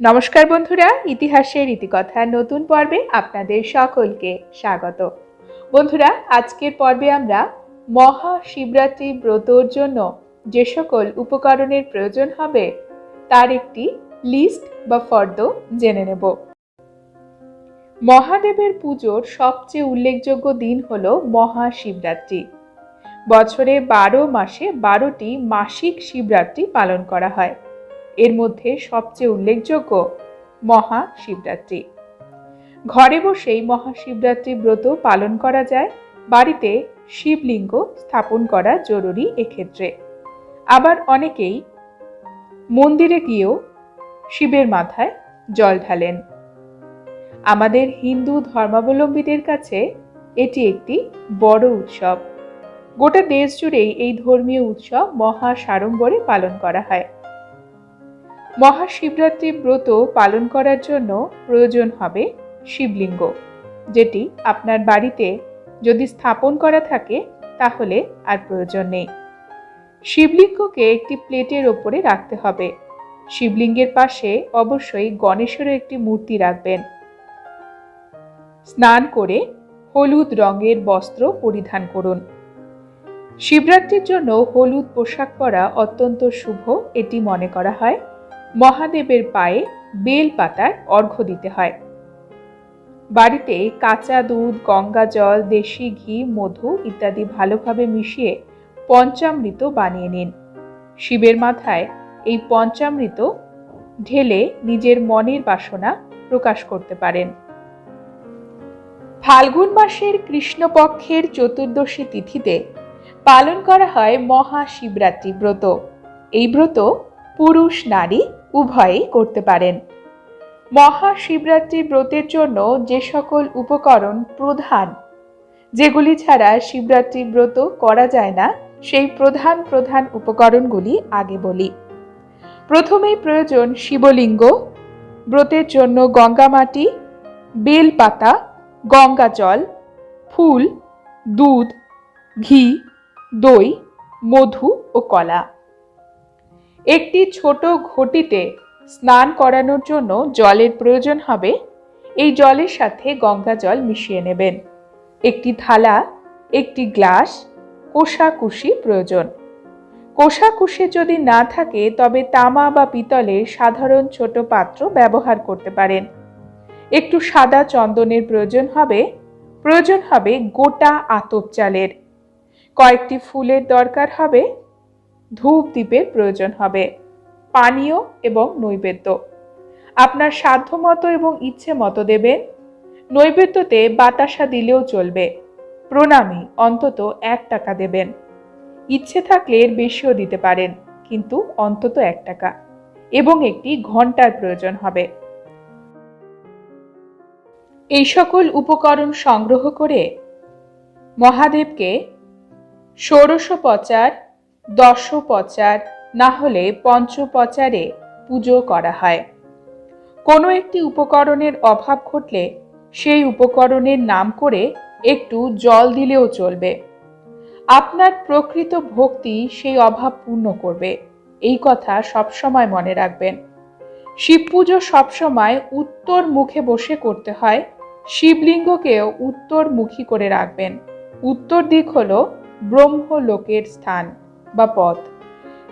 নমস্কার বন্ধুরা, ইতিহাসের ইতিকথা নতুন পর্বে আপনাদের সকলকে স্বাগত। বন্ধুরা, আজকের পর্বে আমরা মহাশিবরাত্রি ব্রতর জন্য যে সকল উপকরণের প্রয়োজন হবে, তার একটি লিস্ট বা ফর্দ জেনে নেব। মহাদেবের পুজোর সবচেয়ে উল্লেখযোগ্য দিন হল মহাশিবরাত্রি। বছরে বারো মাসে বারোটি মাসিক শিবরাত্রি পালন করা হয়। এর মধ্যে সবচেয়ে উল্লেখযোগ্য মহাশিবরাত্রি। ঘরে বসেই মহাশিবরাত্রি ব্রত পালন করা যায়, বাড়িতে শিবলিঙ্গ স্থাপন করা জরুরি এক্ষেত্রে। আবার অনেকেই মন্দিরে গিয়েও শিবের মাথায় জল ঢালেন। আমাদের হিন্দু ধর্মাবলম্বীদের কাছে এটি একটি বড় উৎসব। গোটা দেশ জুড়েই এই ধর্মীয় উৎসব মহা সাড়ম্বরে পালন করা হয়। মহাশিবরাত্রি ব্রত পালন করার জন্য প্রয়োজন হবে শিবলিঙ্গ, যেটি আপনার বাড়িতে যদি স্থাপন করা থাকে তাহলে আর প্রয়োজন নেই। শিবলিঙ্গকে একটি প্লেটের ওপরে রাখতে হবে। শিবলিঙ্গের পাশে অবশ্যই গণেশেরও একটি মূর্তি রাখবেন। স্নান করে হলুদ রঙের বস্ত্র পরিধান করুন। শিবরাত্রির জন্য হলুদ পোশাক পরা অত্যন্ত শুভ, এটি মনে করা হয়। মহাদেবের পায়ে বেল পাতার অর্ঘ্য দিতে হয়। বাড়িতে কাঁচা দুধ, গঙ্গা জল, দেশি ঘি, মধু ইত্যাদি ভালোভাবে মিশিয়ে পঞ্চামৃত বানিয়ে নিন। শিবের মাথায় এই পঞ্চামৃত ঢেলে নিজের মনের বাসনা প্রকাশ করতে পারেন। ফাল্গুন মাসের কৃষ্ণপক্ষের চতুর্দশী তিথিতে পালন করা হয় মহাশিবরাত্রি ব্রত। এই ব্রত পুরুষ নারী উভয়েই করতে পারেন। মহাশিবরাত্রি ব্রতের জন্য যে সকল উপকরণ প্রধান, যেগুলি ছাড়া শিবরাত্রি ব্রত করা যায় না, সেই প্রধান প্রধান উপকরণগুলি আগে বলি। প্রথমেই প্রয়োজন শিবলিঙ্গ, ব্রতের জন্য গঙ্গা মাটি বেল পাতা গঙ্গা জল, ফুল, দুধ, ঘি, দই, মধু ও কলা। একটি ছোট ঘটিতে স্নান করানোর জন্য জলের প্রয়োজন হবে। এই জলের সাথে গঙ্গা জল মিশিয়ে নেবেন। একটি থালা, একটি গ্লাস, কোষাকুষি প্রয়োজন। কোষাকুষি যদি না থাকে, তবে তামা বা পিতলের সাধারণ ছোট পাত্র ব্যবহার করতে পারেন। একটু সাদা চন্দনের প্রয়োজন হবে। প্রয়োজন হবে গোটা আতপ চালের। কয়েকটি ফুলের দরকার হবে। ধূপ দ্বীপের প্রয়োজন হবে। পানীয় এবং নৈবেদ্য। আপনার সাধ্যমতো এবং ইচ্ছে মতো দেবেন। নৈবেদ্যতে বাতাসা দিলেও চলবে। প্রণামী, অন্তত এক টাকা দেবেন। ইচ্ছে থাকলে এর বেশিও দিতে পারেন, কিন্তু অন্তত এক টাকা। এবং একটি ঘণ্টার প্রয়োজন হবে। এই সকল উপকরণ সংগ্রহ করে মহাদেবকে ষোড়শোপচার দশোপচার না হলে পঞ্চপচারে পুজো করা হয়। কোনো একটি উপকরণের অভাব ঘটলে সেই উপকরণের নাম করে একটু জল দিলেও চলবে। আপনার প্রকৃত ভক্তি সেই অভাব পূর্ণ করবে। এই কথা সবসময় মনে রাখবেন। শিব পুজো সবসময় উত্তর মুখে বসে করতে হয়। শিবলিঙ্গকেও উত্তরমুখী করে রাখবেন। উত্তর দিক হল ব্রহ্মলোকের স্থান। বা পথ।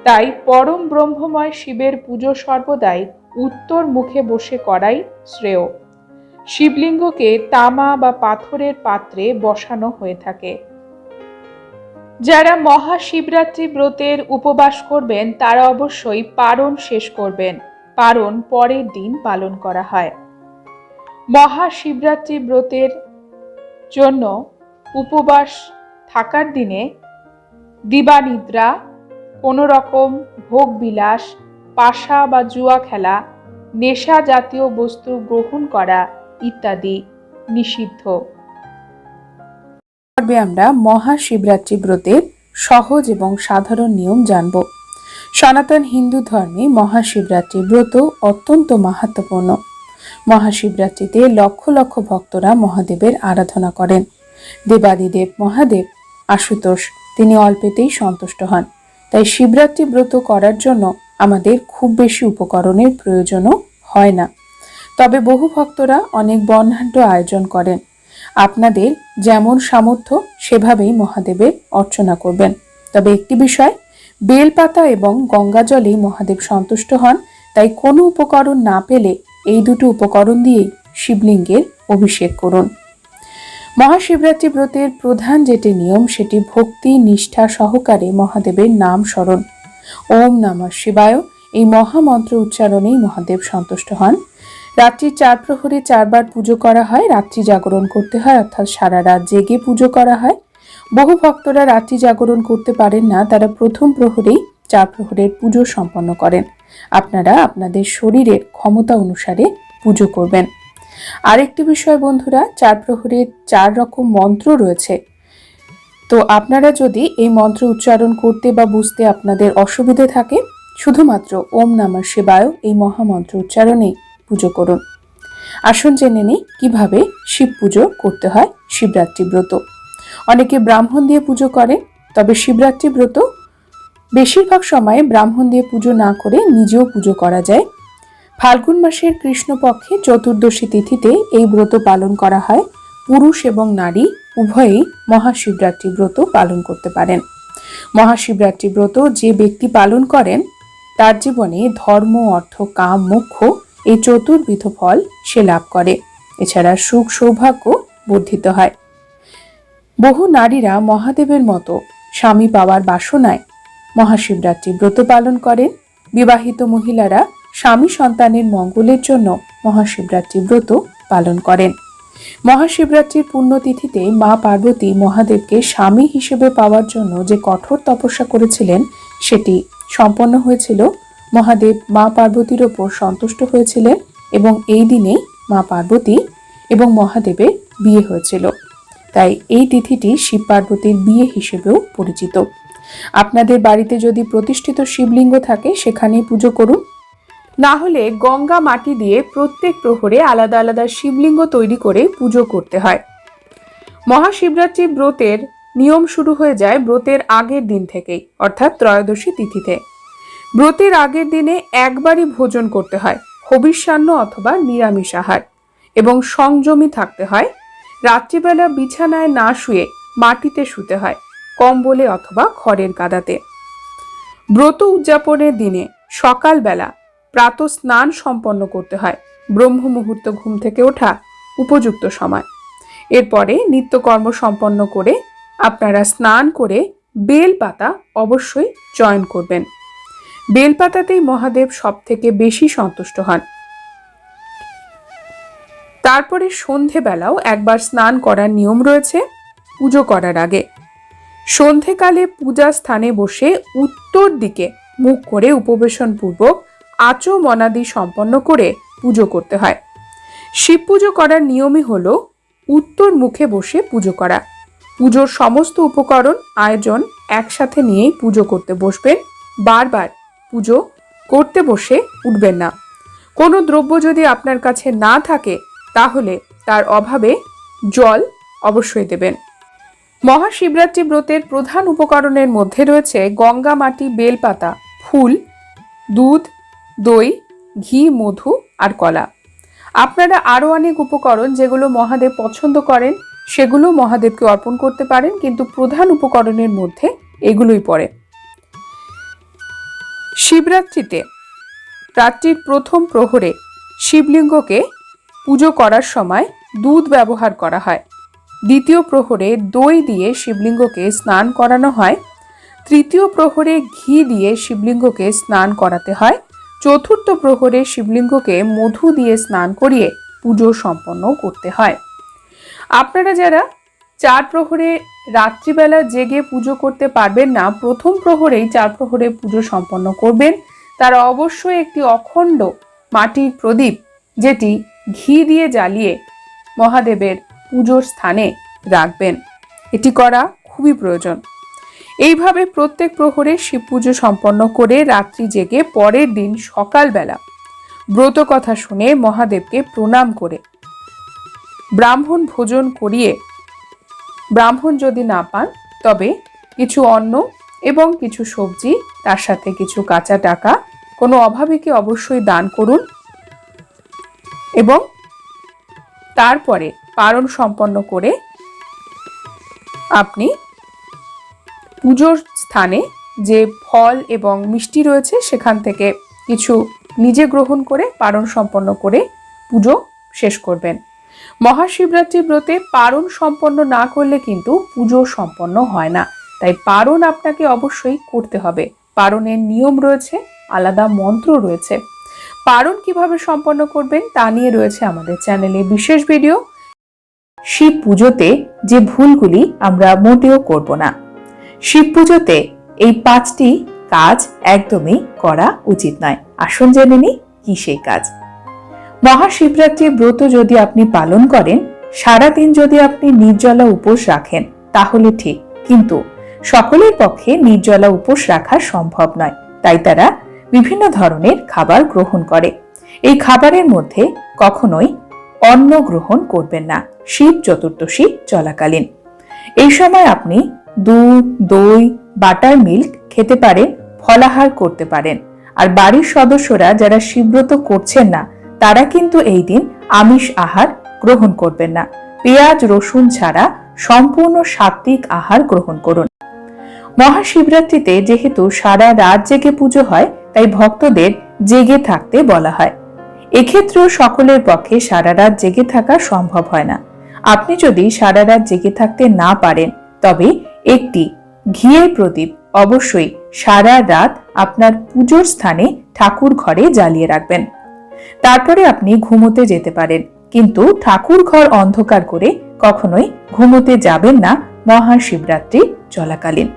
তাই পরম ব্রহ্মময় শিবের পুজো সর্বদাই উত্তর মুখে বসে করাই শ্রেয়। শিবলিঙ্গকে তামা বা পাথরের পাত্রে বসানো হয়ে থাকে। যারা মহাশিবরাত্রি ব্রতের উপবাস করবেন, তারা অবশ্যই পারণ শেষ করবেন। পারণ পরের দিন পালন করা হয়। মহাশিবরাত্রি ব্রতের জন্য উপবাস থাকার দিনে দিবানিদ্রা কোনো রকম ভোগ বিলাস পাশা বা জুয়া খেলা, নেশা জাতীয় বস্তু গ্রহণ করা ইত্যাদি নিষিদ্ধ। পর্বে আমরা মহাশিবরাত্রি ব্রতের সহজ এবং সাধারণ নিয়ম জানব। সনাতন হিন্দু ধর্মে মহাশিবরাত্রি ব্রত অত্যন্ত মাহাত্মপূর্ণ মহাশিবরাত্রিতে লক্ষ লক্ষ ভক্তরা মহাদেবের আরাধনা করেন। দেবাদিদেব মহাদেব আশুতোষ তিনি অল্পেতেই সন্তুষ্ট হন। তাই শিবরাত্রি ব্রত করার জন্য আমাদের খুব বেশি উপকরণের প্রয়োজনও হয় না। তবে বহু ভক্তরা অনেক বর্ণাঢ্য আয়োজন করেন। আপনাদের যেমন সামর্থ্য, সেভাবেই মহাদেবের অর্চনা করবেন। তবে একটি বিষয়, বেলপাতা এবং গঙ্গা জলেই মহাদেব সন্তুষ্ট হন, তাই কোনো উপকরণ না পেলে এই দুটো উপকরণ দিয়েই শিবলিঙ্গের অভিষেক করুন। মহাশিবরাত্রি ব্রতের প্রধান যেটি নিয়ম, সেটি ভক্তি, নিষ্ঠা সহকারে মহাদেবের নাম স্মরণ। ওম নমঃ শিবায়। এই মহামন্ত্র উচ্চারণেই মহাদেব সন্তুষ্ট হন। রাত্রি চার প্রহরে চারবার পুজো করা হয়, রাত্রি জাগরণ করতে হয়, অর্থাৎ সারা রাত জেগে পুজো করা হয়। বহু ভক্তরা রাত্রি জাগরণ করতে পারেন না, তারা প্রথম প্রহরেই চার প্রহরের পুজো সম্পন্ন করেন। আপনারা আপনাদের শরীরের ক্ষমতা অনুসারে পুজো করবেন। আরেকটি বিষয় বন্ধুরা, চার প্রহরের চার রকম মন্ত্র রয়েছে। তো আপনারা যদি এই মন্ত্র উচ্চারণ করতে বা বুঝতে আপনাদের অসুবিধে থাকে, শুধুমাত্র ওম নমঃ শিবায় এই মহামন্ত্র উচ্চারণেই পুজো করুন। আসুন জেনে নিই কীভাবে শিব পুজো করতে হয় শিবরাত্রি ব্রত। অনেকে ব্রাহ্মণ দিয়ে পুজো করে, তবে শিবরাত্রি ব্রত বেশিরভাগ সময়ে ব্রাহ্মণ দিয়ে পুজো না করে নিজেও পুজো করা যায়। ফাল্গুন মাসের কৃষ্ণপক্ষে চতুর্দশী তিথিতে এই ব্রত পালন করা হয়। পুরুষ এবং নারী উভয়েই মহাশিবরাত্রি ব্রত পালন করতে পারেন। মহাশিবরাত্রি ব্রত যে ব্যক্তি পালন করেন, তার জীবনে ধর্ম, অর্থ, কাম মুখ্য এই চতুর্বিধ ফল সে লাভ করে। এছাড়া সুখ, সৌভাগ্য বর্ধিত হয়। বহু নারীরা মহাদেবের মতো স্বামী পাওয়ার বাসনায় মহাশিবরাত্রি ব্রত পালন করেন। বিবাহিত মহিলারা স্বামী সন্তানের মঙ্গলের জন্য মহাশিবরাত্রি ব্রত পালন করেন। মহাশিবরাত্রির পুণ্যতিথিতে মা পার্বতী মহাদেবকে স্বামী হিসেবে পাওয়ার জন্য যে কঠোর তপস্যা করেছিলেন, সেটি সম্পন্ন হয়েছিল। মহাদেব মা পার্বতীর ওপর সন্তুষ্ট হয়েছিলেন এবং এই দিনেই মা পার্বতী এবং মহাদেবের বিয়ে হয়েছিল। তাই এই তিথিটি শিব পার্বতীর বিয়ে হিসেবেও পরিচিত। আপনাদের বাড়িতে যদি প্রতিষ্ঠিত শিবলিঙ্গ থাকে, সেখানেই পুজো করুন। না হলে গঙ্গা মাটি দিয়ে প্রত্যেক প্রহরে আলাদা আলাদা শিবলিঙ্গ তৈরি করে পুজো করতে হয়। মহাশিবরাত্রি ব্রতের নিয়ম শুরু হয়ে যায় ব্রতের আগের দিন থেকেই, অর্থাৎ ত্রয়োদশী তিথিতে। ব্রতের আগের দিনে একবারই ভোজন করতে হয়, হবিষ্যান্ন অথবা নিরামিষ আহার, এবং সংযমী থাকতে হয়। রাত্রিবেলা বিছানায় না শুয়ে মাটিতে শুতে হয়, কম্বলে অথবা খড়ের কাদাতে ব্রত উদযাপনের দিনে সকালবেলা প্রাত স্নান সম্পন্ন করতে হয়। ব্রহ্ম মুহূর্ত ঘুম থেকে ওঠা উপযুক্ত সময়। এরপরে নিত্যকর্ম সম্পন্ন করে আপনারা স্নান করে বেল পাতা অবশ্যই চয়ন করবেন। বেলপাতাতেই মহাদেব সব থেকে বেশি সন্তুষ্ট হন। তারপরে সন্ধেবেলাও একবার স্নান করার নিয়ম রয়েছে পুজো করার আগে। সন্ধেকালে পূজা স্থানে বসে উত্তর দিকে মুখ করে উপবেশন পূর্বক আচো মনাদি সম্পন্ন করে পুজো করতে হয়। শিব পুজো করার নিয়মই হলো উত্তর মুখে বসে পুজো করা। পুজোর সমস্ত উপকরণ, আয়োজন একসাথে নিয়েই পুজো করতে বসবেন। বারবার পুজো করতে বসে উঠবেন না। কোনো দ্রব্য যদি আপনার কাছে না থাকে, তাহলে তার অভাবে জল অবশ্যই দেবেন। মহাশিবরাত্রি ব্রতের প্রধান উপকরণের মধ্যে রয়েছে গঙ্গা মাটি বেলপাতা, ফুল, দুধ দই, ঘি, মধু আর কলা। আপনারা আরও অনেক উপকরণ যেগুলো মহাদেব পছন্দ করেন, সেগুলো মহাদেবকে অর্পণ করতে পারেন, কিন্তু প্রধান উপকরণের মধ্যে এগুলোই পড়ে। শিবরাত্রিতে রাত্রির প্রথম প্রহরে শিবলিঙ্গকে পুজো করার সময় দুধ ব্যবহার করা হয়। দ্বিতীয় প্রহরে দই দিয়ে শিবলিঙ্গকে স্নান করানো হয়। তৃতীয় প্রহরে ঘি দিয়ে শিবলিঙ্গকে স্নান করাতে হয়। চতুর্থ প্রহরে শিবলিঙ্গকে মধু দিয়ে স্নান করিয়ে পুজো সম্পন্ন করতে হয়। আপনারা যারা চার প্রহরে রাত্রিবেলা জেগে পুজো করতে পারবেন না, প্রথম প্রহরেই চার প্রহরে পুজো সম্পন্ন করবেন। তারা অবশ্যই একটি অখণ্ড মাটির প্রদীপ, যেটি ঘি দিয়ে জ্বালিয়ে মহাদেবের পুজোর স্থানে রাখবেন। এটি করা খুবই প্রয়োজন। এইভাবে প্রত্যেক প্রহরে শিব পুজো সম্পন্ন করে রাত্রি জেগে পরের দিন সকালবেলা ব্রত কথা শুনে মহাদেবকে প্রণাম করে। ব্রাহ্মণ ভোজন করিয়ে ব্রাহ্মণ যদি না পান, তবে কিছু অন্ন এবং কিছু সবজি, তার সাথে কিছু কাঁচা টাকা, কোনো অভাবীকে অবশ্যই দান করুন এবং তারপরে পারণ সম্পন্ন করে আপনি পুজোর স্থানে যে ফল এবং মিষ্টি রয়েছে, সেখান থেকে কিছু নিজে গ্রহণ করে, পারণ সম্পন্ন করে পুজো শেষ করবেন। মহাশিবরাত্রি ব্রতে পারণ সম্পন্ন না করলে কিন্তু পুজো সম্পন্ন হয় না। তাই পারণ আপনাকে অবশ্যই করতে হবে। পারণের নিয়ম রয়েছে, আলাদা মন্ত্র রয়েছে। পারণ কীভাবে সম্পন্ন করবেন তা নিয়ে রয়েছে আমাদের চ্যানেলে বিশেষ ভিডিও। শিব পুজোতে যে ভুলগুলি আমরা মোটেও করব না। শিব পুজোতে এই পাঁচটি কাজ একদমই করা উচিত নয়। আসুন জেনে নিই কি সেই কাজ। মহাশিবরাত্রির ব্রত যদি আপনি পালন করেন, সারাদিন যদি আপনি নির্জলা উপোস রাখেন, তাহলে ঠিক। কিন্তু সকলের পক্ষে নির্জলা উপোস রাখা সম্ভব নয়। তাই তারা বিভিন্ন ধরনের খাবার গ্রহণ করে। এই খাবারের মধ্যে কখনোই অন্ন গ্রহণ করবেন না। শিব চতুর্দশী চলাকালীন। এই সময় আপনি দুধ, দই, বাটার মিল্ক খেতে পারেন ফলাহার করতে পারেন। আর বাড়ির সদস্যরা যারা শিবব্রত করছেন না, তারা কিন্তু এই দিন আমিষ আহার গ্রহণ করবেন না। পেঁয়াজ, রসুন ছাড়া সম্পূর্ণ সাত্বিক আহার গ্রহণ করুন। মহাশিবরাত্রিতে যেহেতু সারা রাত জেগে পুজো হয়, তাই ভক্তদের জেগে থাকতে বলা হয়। এক্ষেত্রেও সকলের পক্ষে সারা রাত জেগে থাকা সম্ভব হয় না। আপনি যদি সারা রাত জেগে থাকতে না পারেন, তবে একটি ঘিয়ের প্রদীপ অবশ্যই সারা রাত আপনার পুজোর স্থানে ঠাকুর ঘরে জ্বালিয়ে রাখবেন। তারপরে আপনি ঘুমোতে যেতে পারেন, কিন্তু ঠাকুর ঘর অন্ধকার করে কখনোই ঘুমোতে যাবেন না মহাশিবরাত্রি চলাকালীন।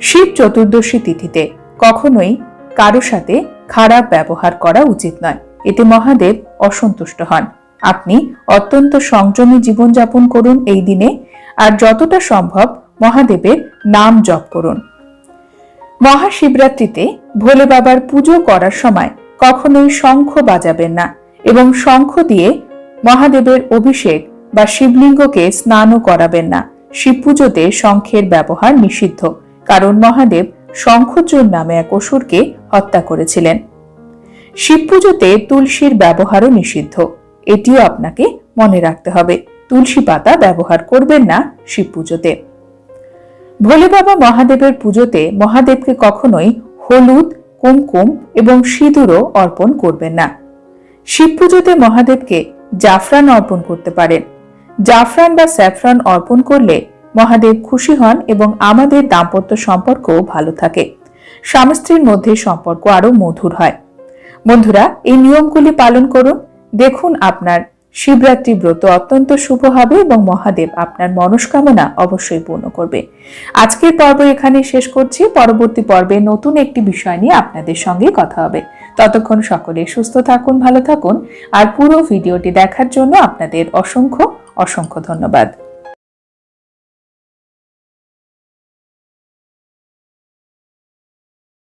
শিব চতুর্দশী তিথিতে কখনোই কারও সাথে খারাপ ব্যবহার করা উচিত নয়। এতে মহাদেব অসন্তুষ্ট হন। আপনি অত্যন্ত সংযমী জীবনযাপন করুন এই দিনে, আর যতটা সম্ভব মহাদেবের নাম জপ করুন। মহাশিবরাত্রিতে ভোলে বাবার পুজো করার সময় কখনোই শঙ্খ বাজাবেন না এবং শঙ্খ দিয়ে মহাদেবের অভিষেক বা শিবলিঙ্গকে স্নানও করাবেন না। শিব পুজোতে শঙ্খের ব্যবহার নিষিদ্ধ, কারণ মহাদেব শঙ্খচূর নামে এক অসুরকে হত্যা করেছিলেন। শিব পুজোতে তুলসীর ব্যবহারও নিষিদ্ধ, এটিও আপনাকে মনে রাখতে হবে। তুলসী পাতা ব্যবহার করবেন না শিব পুজোতে ভোলে বাবা মহাদেবের পুজোতে মহাদেবকে কখনোই হলুদ, কুমকুম এবং সিঁদুরও অর্পণ করবেন না। শিব পুজোতে মহাদেবকে জাফরান অর্পণ করতে পারেন। জাফরান বা স্যাফরান অর্পণ করলে মহাদেব খুশি হন এবং আমাদের দাম্পত্য সম্পর্কও ভালো থাকে। স্বামী স্ত্রীর মধ্যে সম্পর্ক আরও মধুর হয়। বন্ধুরা, এই নিয়মগুলি পালন করুন। দেখুন আপনার শিবরাত্রি ব্রত অত্যন্ত শুভ হবে এবং মহাদেব আপনার মনস্কামনা অবশ্যই পূর্ণ করবে। আজকের পর্ব এখানে শেষ করছি। পরবর্তী পর্বে নতুন একটি বিষয় নিয়ে আপনাদের সঙ্গে কথা হবে। ততক্ষণ সকলে সুস্থ থাকুন, ভালো থাকুন। আর পুরো ভিডিওটি দেখার জন্য আপনাদের অসংখ্য অসংখ্য ধন্যবাদ।